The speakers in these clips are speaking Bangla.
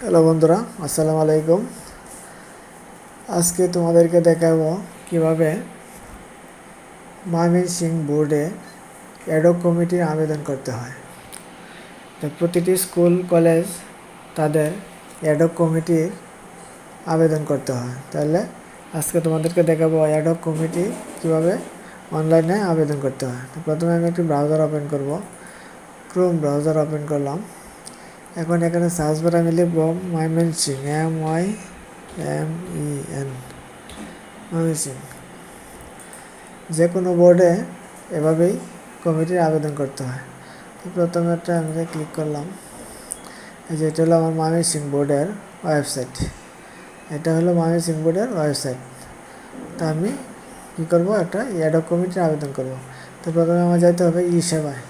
হ্যালো বন্ধুরা, আসসালামু আলাইকুম। আজকে তোমাদেরকে দেখাবো কীভাবে মামিন সিং বোর্ডে অ্যাডক কমিটির আবেদন করতে হয়। প্রতিটি স্কুল, কলেজ তাদের অ্যাডক কমিটির আবেদন করতে হয়। তাহলে আজকে তোমাদেরকে দেখাবো অ্যাডক কমিটি কীভাবে অনলাইনে আবেদন করতে হয়। তো প্রথমে আমি একটি ব্রাউজার ওপেন করব। ক্রোম ব্রাউজার ওপেন করলাম। এখন এখানে সার্চ বারে আমি লিখব Mymensingh M Y M E N Mymensingh যে কোনো বোর্ডে এভাবেই কমিটির আবেদন করতে হয়। তো প্রথমে একটা আমি ক্লিক করলাম, এই যে এটা হলো আমার মামি সিং বোর্ডের ওয়েবসাইট এটা হলো মামি সিং বোর্ডের ওয়েবসাইট তা আমি কী করব? একটা অ্যাডক কমিটির আবেদন করব। তো প্রথমে আমার যাইতে হবে ই সেবায়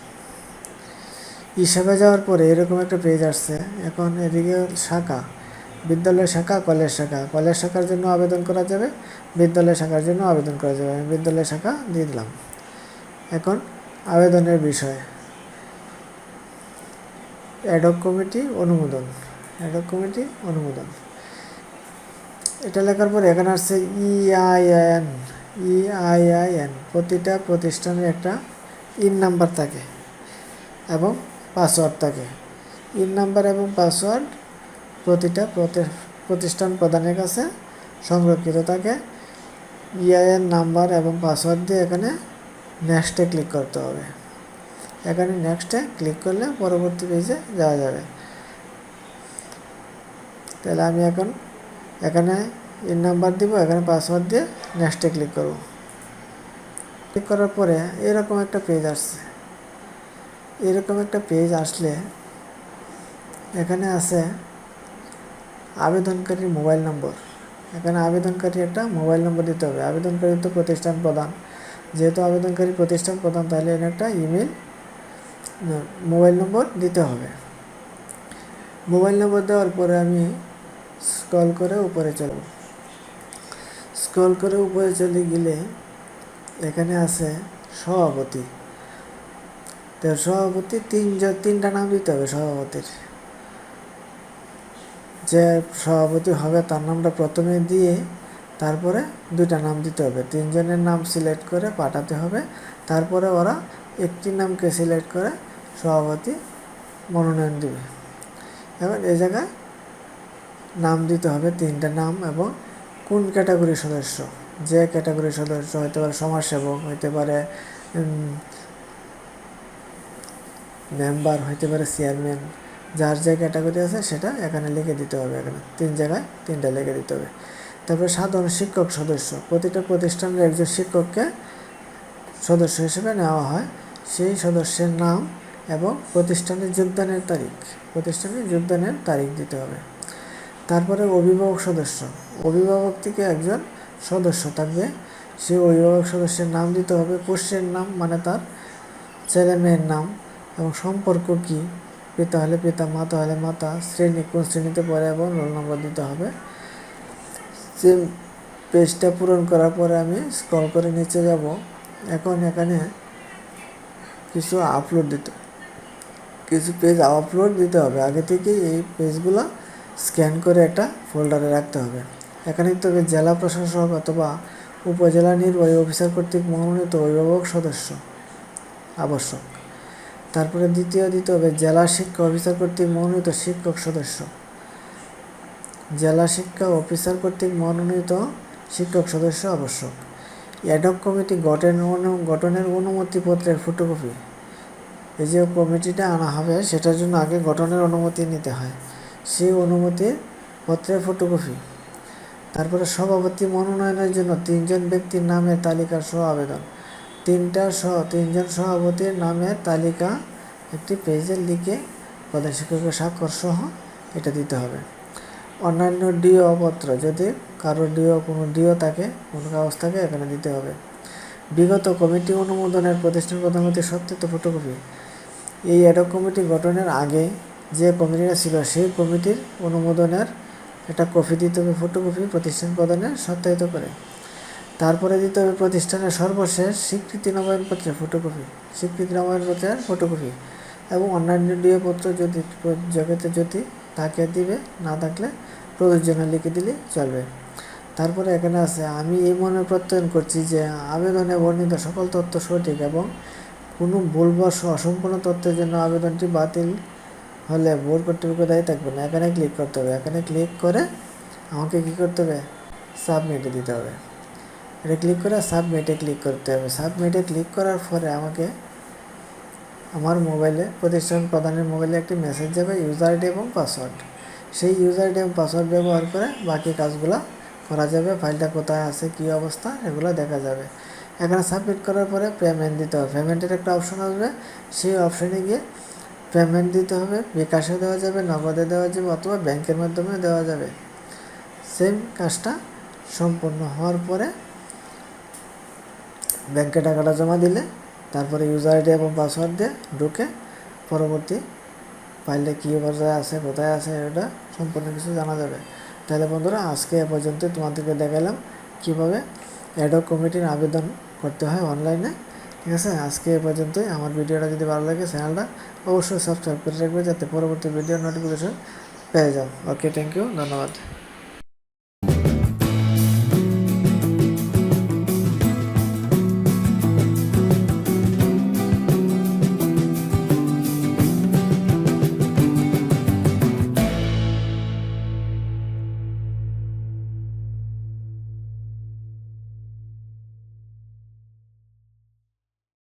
ই সেবায় যাওয়ার পরে এরকম একটা পেজ আসছে। এখন এদিকে শাখা, বিদ্যালয় শাখা, কলেজ শাখা। কলেজ শাখার জন্য আবেদন করা যাবে, বিদ্যালয় শাখার জন্য আবেদন করা যাবে। আমি বিদ্যালয় শাখা দিয়ে দিলাম। এখন আবেদনের বিষয়। অ্যাডক কমিটি অনুমোদন। অ্যাডক কমিটি অনুমোদন। এটা লেখার পরে এখানে আসছে ইআইএন ইআইআইএন প্রতিটা প্রতিষ্ঠানের একটা ইন নাম্বার থাকে এবং পাসওয়ার্ড থাকে। ইন নাম্বার এবং পাসওয়ার্ড প্রতিটা প্রতিষ্ঠান প্রধানের কাছে সংরক্ষিত থাকে। ইআইএন নাম্বার এবং পাসওয়ার্ড দিয়ে এখানে নেক্সটে ক্লিক করতে হবে। এখানে নেক্সটে ক্লিক করলে পরবর্তী পেজে যাওয়া যাবে। তাহলে আমি এখন এখানে ইন নাম্বার দিব, এখানে পাসওয়ার্ড দিয়ে নেক্সটে ক্লিক করব। ক্লিক করার পরে এরকম একটা পেজ আসছে। এরকম একটা পেজ আসলে এখানে আছে আবেদনকারীর মোবাইল নম্বর। এখানে আবেদনকারী একটা মোবাইল নম্বর দিতে হবে। আবেদনকারী তো প্রতিষ্ঠান প্রধান। যেহেতু আবেদনকারী প্রতিষ্ঠান প্রধান, তাহলে এখানে একটা ইমেল মোবাইল নম্বর দিতে হবে। মোবাইল নম্বর দেওয়ার পরে আমি স্ক্রল করে উপরে চলব। স্ক্রল করে উপরে চলে গেলে এখানে আছে সভাপতি। তো সভাপতি তিনজন তিনটা নাম দিতে হবে সভাপতির। যে সভাপতি হবে তার নামটা প্রথমে দিয়ে তারপরে দুইটা নাম দিতে হবে। তিনজনের নাম সিলেক্ট করে পাঠাতে হবে। তারপরে ওরা একটি নামকে সিলেক্ট করে সভাপতি মনোনয়ন দেবে। এবার এ জায়গায় নাম দিতে হবে তিনটা নাম এবং কোন ক্যাটাগরির সদস্য? যে ক্যাটাগরির সদস্য হতে পারে সমাজসেবক, হইতে পারে মেম্বার হইতে পারে চেয়ারম্যান যার যে ক্যাটাগরি আছে সেটা এখানে লিখে দিতে হবে এখানে। তিন জায়গায় তিনটা লিখে দিতে হবে। তারপরে সাধারণ শিক্ষক সদস্য। প্রতিটা প্রতিষ্ঠানের একজন শিক্ষককে সদস্য হিসেবে নেওয়া হয়। সেই সদস্যের নাম এবং প্রতিষ্ঠানের যোগদানের তারিখ। প্রতিষ্ঠানের যোগদানের তারিখ দিতে হবে। তারপরে অভিভাবক সদস্য। অভিভাবক থেকে একজন সদস্য থাকবে। সে অভিভাবক সদস্যের নাম দিতে হবে পোষ্যের নাম মানে তার ছেলে মেয়ের নাম এবং সম্পর্ক কী, পিতা হলে পিতা, মাতা হলে মাতা, শ্রেণি কোন শ্রেণীতে পড়ে এবং রোল নম্বর দিতে হবে। যে পেজটা পূরণ করার পরে আমি স্ক্রল করে নিচে যাব। এখন এখানে কিছু আপলোড দিতে, কিছু পেজ আপলোড দিতে হবে। আগে থেকে এই পেজগুলো স্ক্যান করে একটা ফোল্ডারে রাখতে হবে। এখানে তবে জেলা প্রশাসক অথবা উপজেলা নির্বাহী অফিসার কর্তৃক মনোনীত অভিভাবক সদস্য আবশ্যক। তারপরে দ্বিতীয় দিতে হবে জেলা শিক্ষা অফিসার কর্তৃক মনোনীত শিক্ষক সদস্য। জেলা শিক্ষা অফিসার কর্তৃক মনোনীত শিক্ষক সদস্য আবশ্যক। অ্যাডক কমিটি গঠন গঠনের অনুমতিপত্রের ফটোকপি এই যে কমিটিটা আনা হবে, সেটার জন্য আগে গঠনের অনুমতি নিতে হয়। সেই অনুমতি পত্রের ফটোকপি তারপরে সভাপতি মনোনয়নের জন্য তিনজন ব্যক্তির নামের তালিকা সহ আবেদন। তিনটা সহ, তিনজন সভাপতির নামের তালিকা একটি পেজে লিখে প্রধান শিক্ষকের স্বাক্ষর সহ এটা দিতে হবে। অন্যান্য ডিও পত্র, যদি কারও ডিও, কোনো ডিও থাকে, কোনো কাগজ থাকে, এখানে দিতে হবে। বিগত কমিটি অনুমোদনের প্রতিষ্ঠান প্রধানমন্ত্রী সত্যায়িত ফটোকপি এই অ্যাডক কমিটি গঠনের আগে যে কমিটিটা ছিল, সেই কমিটির অনুমোদনের একটা কপি দিতে হবে ফটোকপি প্রতিষ্ঠান প্রদানের সত্যায়িত করে। তারপরে দিতে হবে প্রতিষ্ঠানের সর্বশেষ স্বীকৃতি নবায়নপত্রের ফটোকপি স্বীকৃতি নবায়নপত্রের ফটোকপি এবং অন্যান্য পত্র যদি জগতে যদি তাকে দিবে, না থাকলে প্রয়োজনে লিখে দিলে চলবে। তারপরে এখানে আছে, আমি এই মনে প্রত্যয়ন করছি যে আবেদনে বর্ণিত সকল তথ্য সঠিক এবং কোনো ভুল বা অসম্পূর্ণ তথ্যের জন্য আবেদনটি বাতিল হলে বোর্ড কর্তৃপক্ষ দায়ী থাকবে না? এখানে ক্লিক করতে হবে। এখানে ক্লিক করে আমাকে কী করতে হবে? সাবমিটে দিতে হবে। এটা ক্লিক করে সাবমিটে ক্লিক করতে হবে। সাবমিটে ক্লিক করার পরে আমাকে আমার মোবাইলে প্রতিষ্ঠান প্রধানের মোবাইলে একটি মেসেজ যাবে ইউজার আইডি এবং পাসওয়ার্ড সেই ইউজার আইডি এবং পাসওয়ার্ড ব্যবহার করে বাকি কাজগুলো করা যাবে। ফাইলটা কোথায় আছে, কী অবস্থা, এগুলো দেখা যাবে। এখানে সাবমিট করার পরে পেমেন্ট দিতে হবে। পেমেন্টের একটা অপশন আসবে। সেই অপশানে গিয়ে পেমেন্ট দিতে হবে, বিকাশে দেওয়া যাবে, নগদে দেওয়া যাবে অথবা ব্যাংকের মাধ্যমে দেওয়া যাবে। সেম কাজটা সম্পূর্ণ হওয়ার পরে ব্যাংকে টাকাটা জমা দিলে, তারপরে ইউজার আইডি এবং পাসওয়ার্ড দিয়ে ঢুকে পরবর্তী ফাইলটা কী পর্যায়ে আছে, কোথায় আছে, এটা সম্পূর্ণ কিছু জানা যাবে। তাহলে বন্ধুরা, আজকে এ পর্যন্ত তোমাদেরকে দেখালাম কীভাবে অ্যাডক কমিটির আবেদন করতে হয় অনলাইনে ঠিক আছে? আজকে এ পর্যন্তই। আমার ভিডিওটা যদি ভালো লাগে চ্যানেলটা অবশ্যই সাবস্ক্রাইব করে রাখবে যাতে পরবর্তী ভিডিও নোটিফিকেশন পেয়ে যাও। ওকে থ্যাংক ইউ ধন্যবাদ।